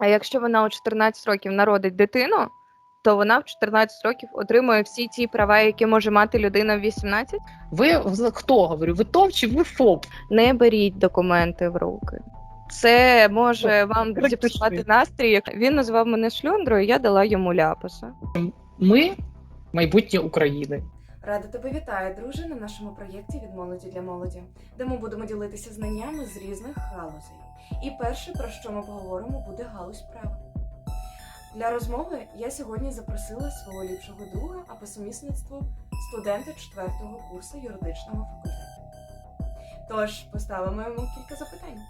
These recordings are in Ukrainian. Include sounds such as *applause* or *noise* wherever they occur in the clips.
А якщо вона у 14 років народить дитину, то вона в 14 років отримує всі ті права, які може мати людина в 18. Ви хто говорю? Ви ТОВ чи ви ФОП? Не беріть документи в руки. Це може вам зіпсувати настрій. Він назвав мене шльондрою, я дала йому ляпаса. Ми майбутнє України. Рада тебе вітаю, друже, на нашому проєкті від молоді для молоді, де ми будемо ділитися знаннями з різних галузей. І перше, про що ми поговоримо, буде галузь права. Для розмови я сьогодні запросила свого ліпшого друга, а по сумісництву студента четвертого курсу юридичного факультету. Тож поставимо йому кілька запитань.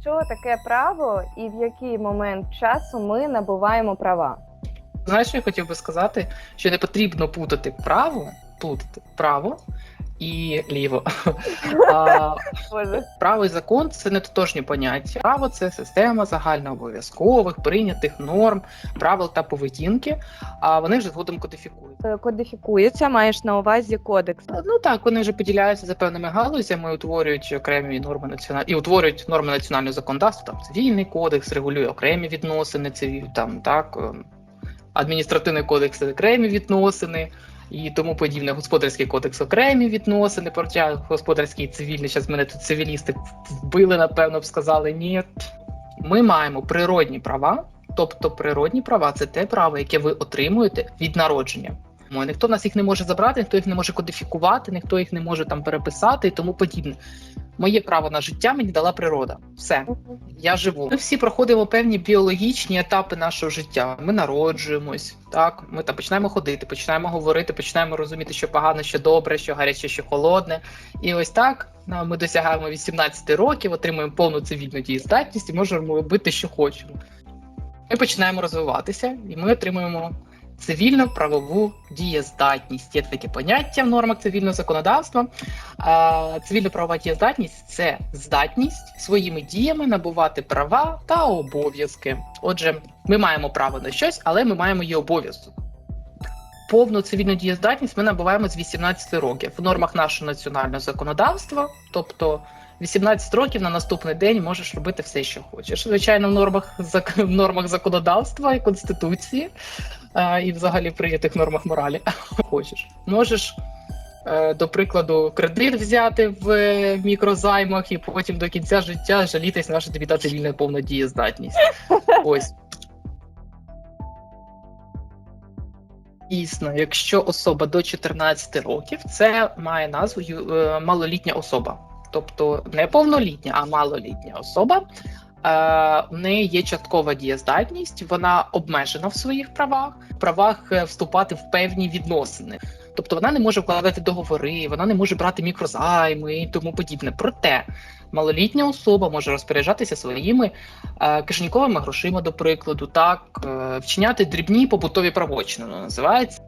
Що таке право і в який момент часу ми набуваємо права? Знаєш, що я хотів би сказати, що не потрібно путати право, плутати право і ліво. А, право і закон це не тотожні поняття. Право це система загальнообов'язкових прийнятих норм, правил та поведінки, а вони вже згодом кодифікують. Е, Кодифікується, маєш на увазі кодекс. Ну так, вони вже поділяються за певними галузями, утворюють окремі норми національні і утворюють норми національного законодавства. Там цивільний кодекс регулює окремі відносини, цивіль там так ем, адміністративний кодекс окремі відносини. І тому подібне, господарський кодекс окремі відносини, хоча господарський і цивільний, зараз мене тут цивілісти вбили, напевно, б сказали ні. Ми маємо природні права, тобто природні права це те право, яке ви отримуєте від народження. Ніхто в нас їх не може забрати, ніхто їх не може кодифікувати, ніхто їх не може там переписати і тому подібне. Моє право на життя мені дала природа. Все, я живу. Ми всі проходимо певні біологічні етапи нашого життя. Ми народжуємось, так ми там починаємо ходити, починаємо говорити, починаємо розуміти, що погано, що добре, що гаряче, що холодне. І ось так ну, ми досягаємо 18 років, отримуємо повну цивільну дієздатність і можемо робити, що хочемо. Ми починаємо розвиватися, і ми отримуємо цивільно-правову дієздатність. Є таке поняття в нормах цивільного законодавства. Цивільно-правова дієздатність це здатність своїми діями набувати права та обов'язки. Отже, ми маємо право на щось, але ми маємо і обов'язок. Повну цивільну дієздатність ми набуваємо з 18 років в нормах нашого національного законодавства, тобто 18 років на наступний день можеш робити все, що хочеш. Звичайно, в нормах в нормах законодавства і конституції, е, і взагалі прийнятих нормах моралі. *laughs* Хочеш, можеш. е, До прикладу, кредит взяти в е, мікрозаймах і потім до кінця життя жалітись на що тобі та цивільна повна дієздатність. *laughs* Ось. Дійсно, якщо особа до 14 років, це має назву е, малолітня особа тобто не повнолітня, а малолітня особа. Е, в неї є часткова дієздатність, вона обмежена в своїх правах, правах е, вступати в певні відносини. Тобто вона не може вкладати договори, вона не може брати мікрозайми і тому подібне. Проте малолітня особа може розпоряджатися своїми е, кишеньковими грошима, до прикладу, так е, вчиняти дрібні побутові правочини. Називається.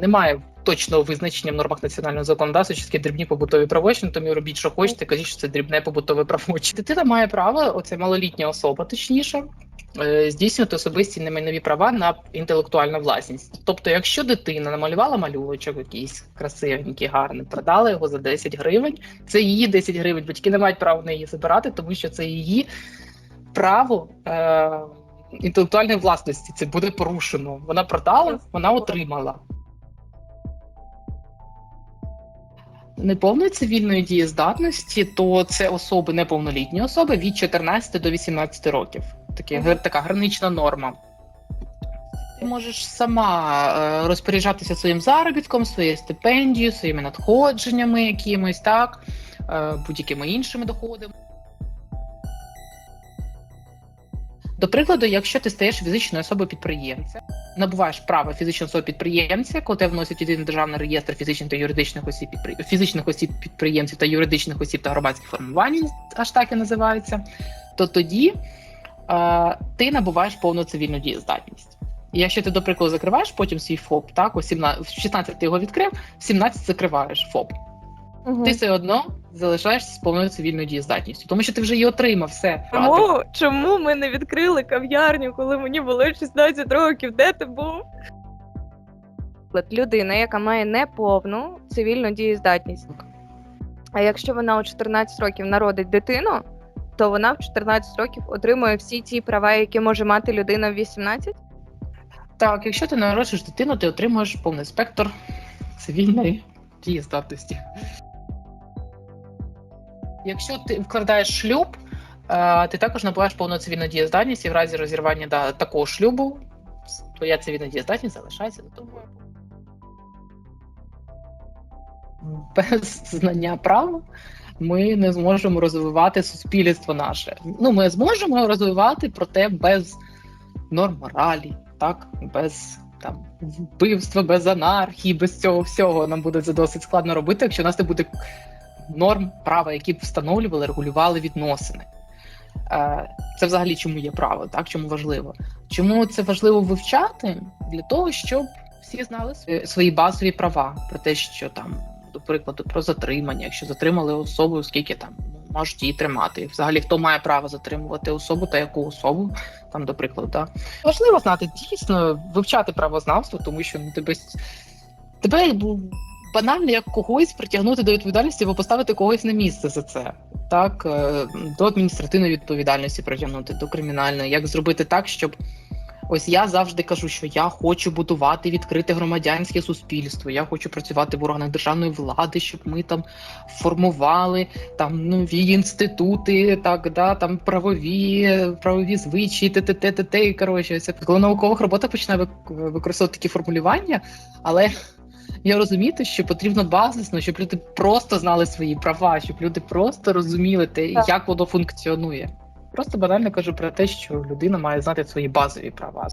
Немає точного визначення в нормах національного законодавства, що таке дрібні побутові правочини, тому робіть, що хочете, кажіть, що це дрібне побутове правочини. Дитина має право, оце малолітня особа, точніше, е, здійснювати особисті немайнові права на інтелектуальну власність. Тобто, якщо дитина намалювала малюночок якийсь красивенький, гарний, продала його за 10 гривень, це її 10 гривень. Батьки не мають права на її забирати, тому що це її право. Е- Інтелектуальної власності це буде порушено. Вона продала, вона отримала. Неповної цивільної дієздатності, то це особи неповнолітні особи від 14 до 18 років. Таке, Мгм. Така гранична норма. Ти можеш сама е, розпоряджатися своїм заробітком, своєю стипендією, своїми надходженнями якимись, так, е, будь-якими іншими доходами. До прикладу, якщо ти стаєш фізичною особою підприємцем, набуваєш право фізичної особи підприємця, коли тебе вносять єдиний державний реєстр фізичних та юридичних осіб фізичних осіб підприємців та юридичних осіб та громадських формувань, аж так і називається, то тоді е, ти набуваєш повну цивільну дієздатність. І якщо ти, до прикладу, закриваєш потім свій ФОП, так, у 17, в 16 ти його відкрив, в 17 закриваєш ФОП. Мгм. Ти все одно залишаєшся з повною цивільною дієздатністю, тому що ти вже її отримав все. Чому, чому ми не відкрили кав'ярню, коли мені було 16 років? Де ти був? Людина, яка має неповну цивільну дієздатність. А якщо вона у 14 років народить дитину, то вона в 14 років отримує всі ті права, які може мати людина в 18? Так, якщо ти народжуєш дитину, ти отримуєш повний спектр цивільної дієздатності. Якщо ти вкладаєш шлюб, е, ти також набуваєш повну цивільну дієздатність, і в разі розірвання такого шлюбу твоя цивільна дієздатність залишається до того. Без знання права ми не зможемо розвивати суспільство наше. Ну, ми зможемо розвивати, проте без норм моралі, так, без там вбивства, без анархії, без цього всього нам буде це досить складно робити, якщо у нас не буде норм права, які б встановлювали, регулювали відносини. Е, Це взагалі чому є право, так чому важливо? Чому це важливо вивчати? Для того, щоб всі знали свої- базові права про те, що там, до прикладу, про затримання, якщо затримали особу, скільки там можуть її тримати, взагалі хто має право затримувати особу та яку особу, там, до прикладу, так. важливо знати дійсно вивчати правознавство, тому що ну, тебе, тебе банально як когось притягнути до відповідальності або поставити когось на місце за це. Так, е, до адміністративної відповідальності притягнути, до кримінальної, як зробити так, щоб ось я завжди кажу, що я хочу будувати відкрите громадянське суспільство. Я хочу працювати в органах державної влади, щоб ми там формували там нові інститути, так да там правові, правові звичаї, т т т т т Коротше, це коли наукових робота починає вик- використовувати такі формулювання, але я розуміти, що потрібно базисно, щоб люди просто знали свої права, щоб люди просто розуміли те, Так. як воно функціонує. Просто банально кажу про те, що людина має знати свої базові права.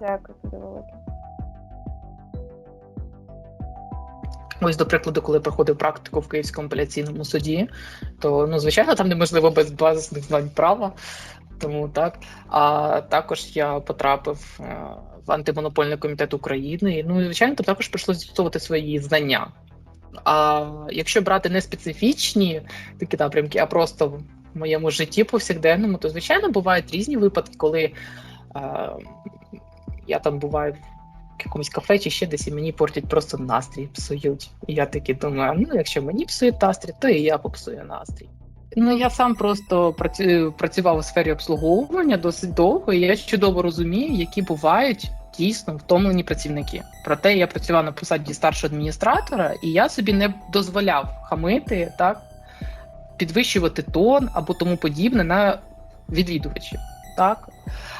Дякую тобі велике. Ось, до прикладу, коли проходив практику в Київському апеляційному суді, то ну, звичайно, там неможливо без базисних знань права. Тому так. А також я потрапив е, в антимонопольний комітет України. Ну, і, звичайно, там також прийшлося застосовувати свої знання. А якщо брати не специфічні такі напрямки, а просто в моєму житті повсякденному, то звичайно бувають різні випадки, коли е, я там буваю якомусь кафе чи ще десь і мені портять просто настрій, псують. І я таки думаю, ну якщо мені псують настрій, то і я попсую настрій. Ну я сам просто працював у сфері обслуговування досить довго, і я чудово розумію, які бувають дійсно втомлені працівники. Проте я працював на посаді старшого адміністратора, і я собі не дозволяв хамити так, підвищувати тон або тому подібне на відвідувачів. Так.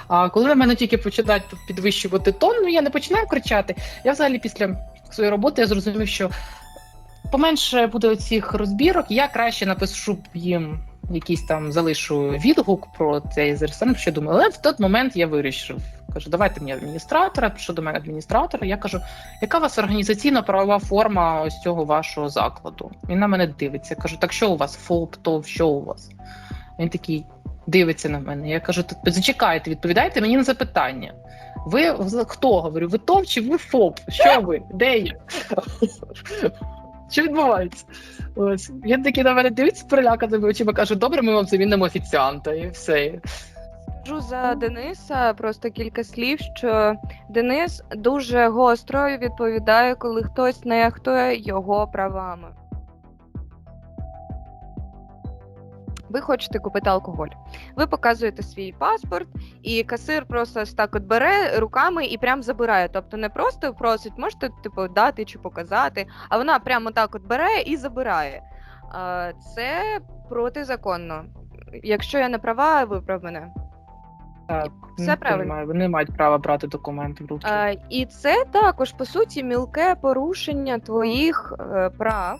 А коли на мене тільки починають підвищувати тон, ну я не починаю кричати. Я взагалі після своєї роботи я зрозумів, що поменше буде оцих розбірок, я краще напишу їм якийсь там залишу відгук про цей ресторан, що думаю. Але в той момент я вирішив. Кажу, давайте мені адміністратора, пішов до мене адміністратор. Я кажу, яка у вас організаційна правова форма ось цього вашого закладу? Він на мене дивиться. Кажу, так що у вас ФОП, ТОВ, що у вас? Він такий дивиться на мене. Я кажу, «Та зачекайте, відповідайте мені на запитання. Ви хто? Говорю, ви ТОВ чи ви ФОП? Що ви? Де я? Що відбувається? Ось він такий на мене дивиться переляканими очима, каже: добре, ми вам замінимо офіціанта, і все. Скажу за Дениса просто кілька слів, що Денис дуже гостро відповідає, коли хтось нехтує його правами. Ви хочете купити алкоголь. Ви показуєте свій паспорт, і касир просто так от бере руками і прям забирає. Тобто не просто просить, можете типу дати чи показати, а вона прямо так от бере і забирає. Це протизаконно. Якщо я не права, виправ мене. Так, Все правильно. Вони мають право брати документи в руки. І це також по суті мілке порушення твоїх е, прав.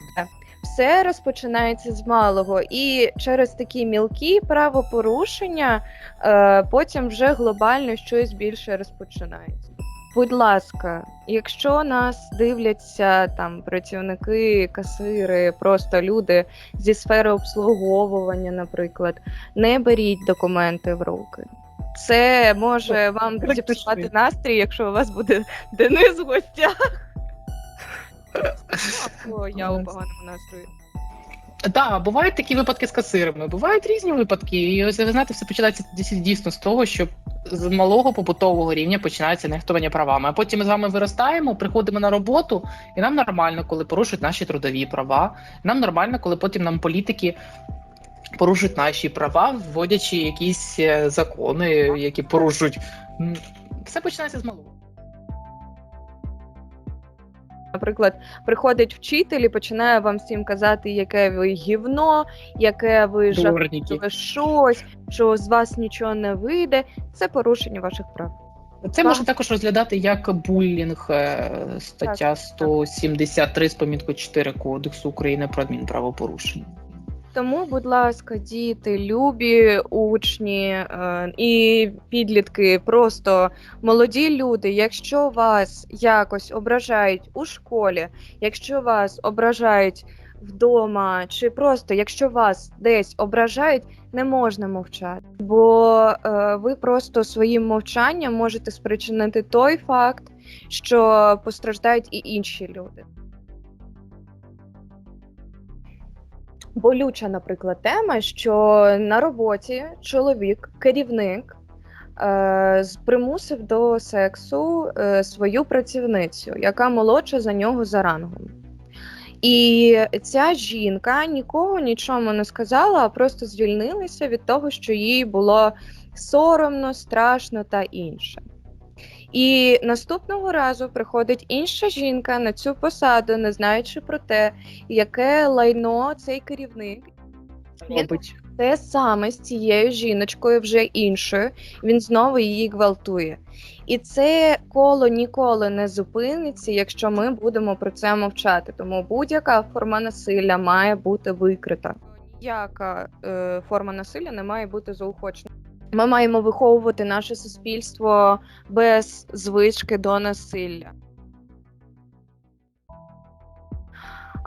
Все розпочинається з малого, і через такі мілкі правопорушення е, потім вже глобально щось більше розпочинається. Будь ласка, якщо нас дивляться там працівники, касири, просто люди зі сфери обслуговування, наприклад, не беріть документи в руки. Це може вам зіпсувати настрій, якщо у вас буде *laughs* Денис в гостях. Або я у поганому настрої. Так, бувають такі випадки з касирами, бувають різні випадки. І ось ви знаєте, все починається дійсно з того, що з малого побутового рівня починається нехтування правами. А потім ми з вами виростаємо, приходимо на роботу, і нам нормально, коли порушують наші трудові права. Нам нормально, коли потім нам політики порушують наші права, вводячи якісь е, закони, які порушують. Все починається з малого. Наприклад, приходить вчитель і починає вам всім казати, яке ви гівно, яке ви жахливе щось, що з вас нічого не вийде. Це порушення ваших прав. Це можна також розглядати як булінг, е, стаття 173 з поміткою 4 Кодексу України про адмінправопорушення. Тому, будь ласка, діти, любі учні е, і підлітки, просто молоді люди. Якщо вас якось ображають у школі, якщо вас ображають вдома, чи просто якщо вас десь ображають, не можна мовчати, бо е, ви просто своїм мовчанням можете спричинити той факт, що постраждають і інші люди. Болюча, наприклад, тема, що на роботі чоловік, керівник, е, примусив до сексу е, свою працівницю, яка молодша за нього за рангом. І ця жінка нікого нічому не сказала, а просто звільнилася від того, що їй було соромно, страшно та інше. І наступного разу приходить інша жінка на цю посаду, не знаючи про те, яке лайно цей керівник. Він те саме з цією жіночкою, вже іншою. Він знову її гвалтує. І це коло ніколи не зупиниться, якщо ми будемо про це мовчати. Тому будь-яка форма насилля має бути викрита. Ніяка е, форма насилля не має бути заохочена. Ми маємо виховувати наше суспільство без звички до насилля.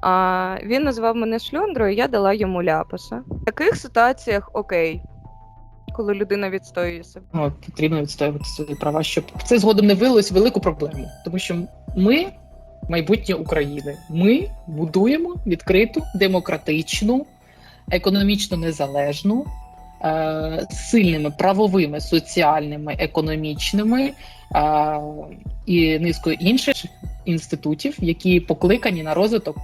А, він назвав мене шльондрою, я дала йому ляпаса. В таких ситуаціях окей, коли людина відстоює себе. Ну, потрібно відстоювати свої права, щоб це згодом не вилилось велику проблему. Тому що ми майбутнє України. Ми будуємо відкриту, демократичну, економічно незалежну, сильними правовими, соціальними, економічними е, і низкою інших інститутів, які покликані на розвиток.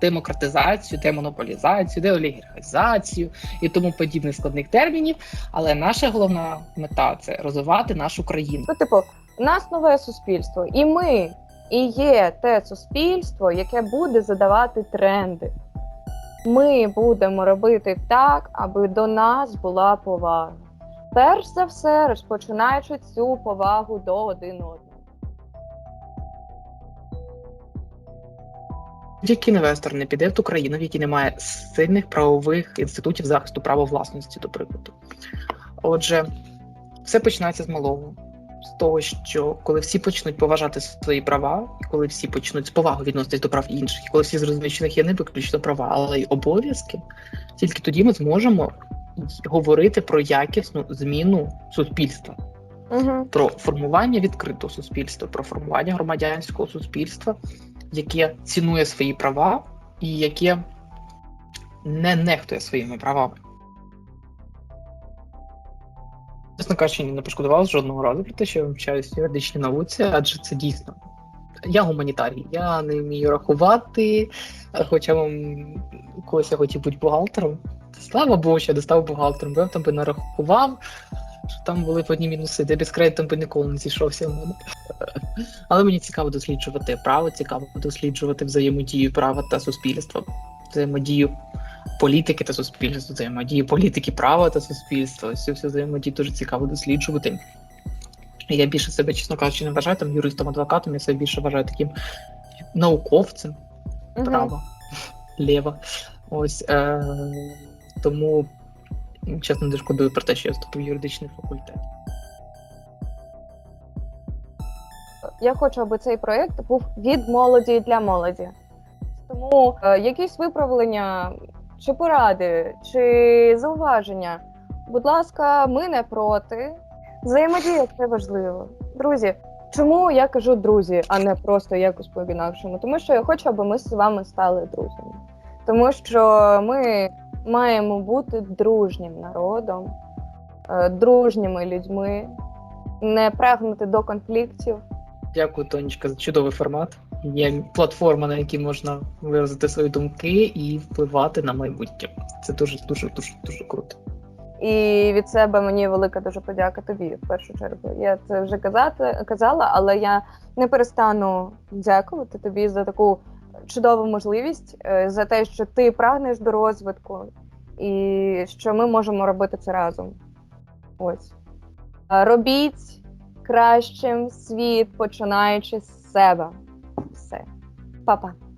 Демократизацію, демонополізацію, деолігархізацію і тому подібних складних термінів. Але наша головна мета це розвивати нашу країну. Ну, типу, у нас нове суспільство, і ми і є те суспільство, яке буде задавати тренди. Ми будемо робити так, аби до нас була повага. Перш за все, розпочинаючи цю повагу до один одного. Будь-який інвестор не піде в ту країну, в якій немає сильних правових інститутів захисту права власності, до прикладу. Отже, все починається з малого. З того, що коли всі почнуть поважати свої права, і коли всі почнуть з повагою відноситись до прав інших, і коли всі зрозуміють, що них є не виключно права, але й обов'язки, тільки тоді ми зможемо говорити про якісну зміну суспільства Угу. про формування відкритого суспільства, про формування громадянського суспільства, яке цінує свої права і яке не нехтує своїми правами. Чесно кажучи, не пошкодував жодного разу про те, що я вивчаюся в юридичній науці, адже це дійсно. Я гуманітарій, я не вмію рахувати, хоча вам когось я хотів бути бухгалтером. Слава Богу, що я достав бухгалтером, бо я там би нарахував, що там були одні мінуси, де без кредитом би ніколи не зійшовся в мене. Але мені цікаво досліджувати право, цікаво досліджувати взаємодію права та суспільства, взаємодію політики та суспільства, взаємодію політики, права та суспільства. Ось цю всю взаємодію дуже цікаво досліджувати. Я більше себе, чесно кажучи, не вважаю там юристом, адвокатом, я себе більше вважаю таким науковцем права, ліва. Ось е, тому чесно не шкодую про те, що я вступив в юридичний факультет. Я хочу, аби цей проєкт був від молоді для молоді. Тому е, якісь виправлення, чи поради, чи зауваження. Будь ласка, ми не проти. Взаємодія це важливо. Друзі, чому я кажу друзі, а не просто якось по-інакшому? Тому що я хочу, аби ми з вами стали друзями. Тому що ми маємо бути дружнім народом, е, дружніми людьми, не прагнути до конфліктів. Дякую, Тонечка, за чудовий формат. Є платформа, на якій можна виразити свої думки і впливати на майбутнє. Це дуже, дуже, дуже, дуже круто. І від себе мені велика дуже подяка тобі в першу чергу. Я це вже казати казала, але я не перестану дякувати тобі за таку чудову можливість, е, за те, що ти прагнеш до розвитку, і що ми можемо робити це разом. Ось Е, робіть кращим світ, починаючи з себе. Па-па.